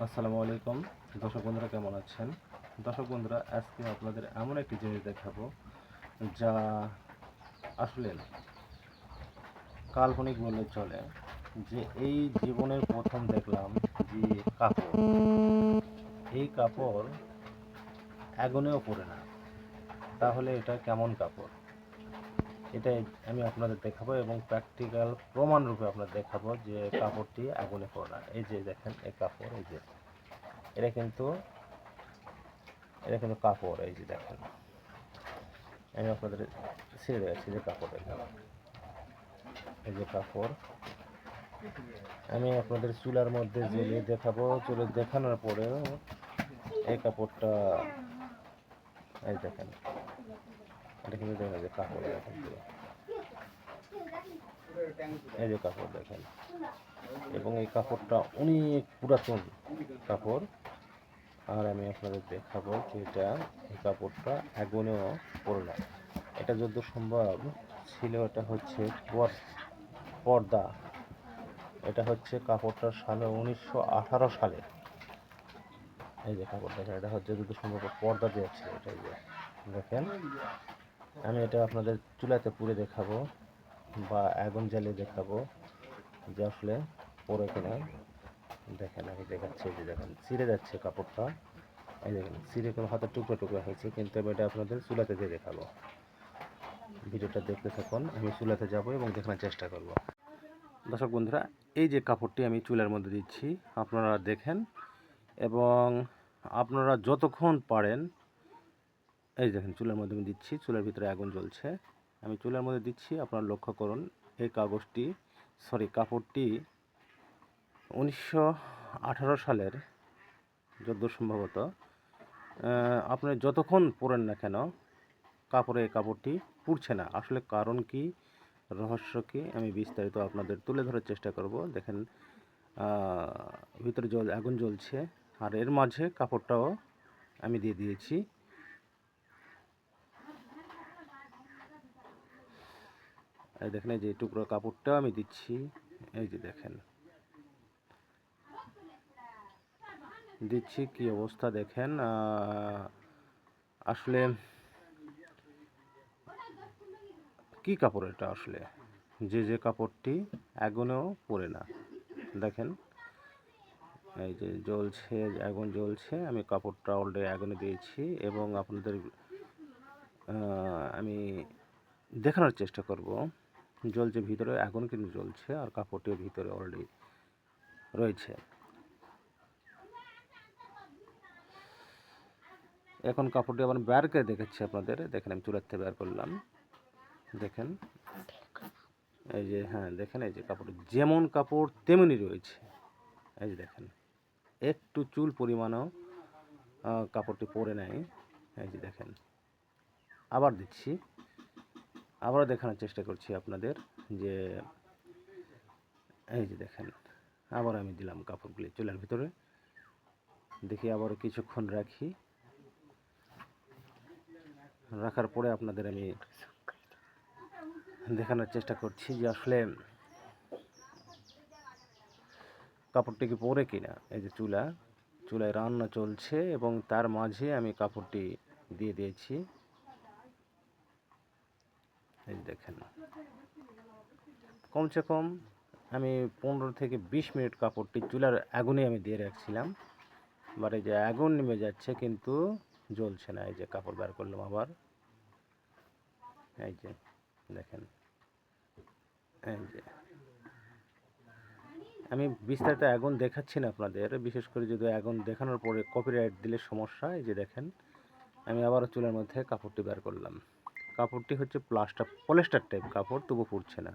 আসসালামু আলাইকুম। দর্শক বন্ধুরা, কেমন আছেন? দর্শক বন্ধুরা, আজকে আপনাদের এমন একটি জিনিস দেখাবো যা আসলে কাল্পনিক বললে চলে যে এই জীবনের প্রথম দেখলাম যে কাপড়। এই কাপড় আগুনেও পড়ে না। তাহলে এটা কেমন কাপড়? এটাই আমি আপনাদের দেখাবো এবং প্র্যাকটিক্যাল প্রমাণ রূপে আপনাদের দেখাবো যে কাপড়টি আগুনে পড়ে এই যে দেখেন, এই কাপড়, এই যে। এটা কিন্তু এটা কিন্তু কাপড়, এই যে দেখেন। আমি আপনাদের ছেড়ে যাচ্ছি যে কাপড় এই যে কাপড়। আমি আপনাদের চুলার মধ্যে জেলে দেখাবো। চুলে দেখানোর পরেও এই কাপড়টা, এই দেখেন। এটা কিন্তু দেখেন যে কাপড় দেখেন এই যে কাপড় দেখেন। এবং এই কাপড়টা অনেক পুরাতন কাপড়। আর আমি আপনাদের দেখাবো যে এটা, এই কাপড়টা আগুনেও পড়ে না এটা যত সম্ভব ছিল এটা হচ্ছে পর্দা। এটা হচ্ছে কাপড়টা সালে উনিশশো আঠারো সালে। এই যে কাপড় দেখেন, এটা হচ্ছে যত সম্ভব পর্দা দেওয়া ছিল এটা দেখেন। আমি এটা আপনাদের চুলাতে পুড়ে দেখাবো বা আগুন জ্বালিয়ে দেখাবো যে আসলে পরে কিনা। দেখেন, আমি দেখাচ্ছি যে দেখেন, ছিঁড়ে যাচ্ছে কাপড়টা। এই দেখেন, ছিঁড়ে কোনো হাতে টুকরো টুকরো হয়েছে, কিন্তু আমি এটা আপনাদের চুলাতে দিয়ে দেখাবো। ভিডিওটা দেখতে থাকুন, আমি চুলাতে যাব এবং দেখানোর চেষ্টা করব। দর্শক বন্ধুরা, এই যে কাপড়টি আমি চুলার মধ্যে দিচ্ছি, আপনারা দেখেন এবং আপনারা যতক্ষণ পারেন এই দেখেন, চুলার মধ্যে আমি দিচ্ছি, চুলার ভিতরে আগুন জ্বলছে। আমি চুলার মধ্যে দিচ্ছি, আপনারা লক্ষ্য করুন, এই কাগজটি, সরি, কাপড়টি উনিশশো আঠারো সালের যত সম্ভবত আপনি যতক্ষণ পরেন না কেন, কাপড়ে এই কাপড়টি পুড়ছে না। আসলে কারণ কি, রহস্য কি, আমি বিস্তারিত আপনাদের তুলে ধরার চেষ্টা করব। দেখেন ভিতরে জল আগুন জ্বলছে, আর এর মাঝে কাপড়টাও আমি দিয়ে দিয়েছি। এই দেখেন, এই যে টুকরো কাপড়টাও আমি দিচ্ছি। এই যে দেখেন, দিচ্ছি কি অবস্থা দেখেন। আসলে কি কাপড় এটা আসলে? যে যে কাপড়টি আগুনেও পড়ে না। দেখেন, এই যে জ্বলছে, আগুন জ্বলছে, আমি কাপড়টা অলরেডি আগুনে দিয়েছি এবং আপনাদের আমি দেখানোর চেষ্টা করব। জ্বলছে ভিতরে আগুন কিন্তু জ্বলছে আর কাপড়টিও ভিতরে অলরেডি রয়েছে। এখন কাপড়টি আবার বের করে দেখাচ্ছি আপনাদের। দেখেন, আমি চুলার থেকে বের করলাম। দেখেন, এই যে হ্যাঁ দেখেন এই যে কাপড় যেমন কাপড় তেমনি রয়েছে। এই যে দেখেন, একটু চুল পরিমাণও কাপড়টি পরে নেয়। এই যে দেখেন, আবার দিচ্ছি। আবারও দেখানোর চেষ্টা করছি আপনাদের যে, এই যে দেখেন আবার আমি দিলাম কাপড়গুলি, চুলার ভিতরে। দেখি আবারও কিছুক্ষণ রাখি। রাখার পরে আপনাদের আমি দেখানোর চেষ্টা করছি যে আসলে কাপড়টি কি পরে কিনা, এই যে চুলা। চুলায় রান্না চলছে এবং তার মাঝে আমি কাপড়টি দিয়ে দিয়েছি। এই দেখেন। কমসে কম আমি পনেরো থেকে বিশ মিনিট কাপড়টি চুলার আগুনে আমি দিয়ে রাখছিলাম। বাট এই যে আগুন নেমে যাচ্ছে কিন্তু জ্বলছে না। এই যে কাপড় বের করলাম আবার। এই যে দেখেন। এই যে। আমি বিস্তারিত আগুন দেখাচ্ছি না আপনাদের। বিশেষ করে যদি আগুন দেখানোর পরে কপিরাইট দিলে সমস্যা। এই যে দেখেন, আমি আবারও চুলের মধ্যে কাপড়টি বের করলাম। কাপড়টি হচ্ছে প্লাস্টার পলেস্টার টাইপ কাপড় তবু পড়ছে না।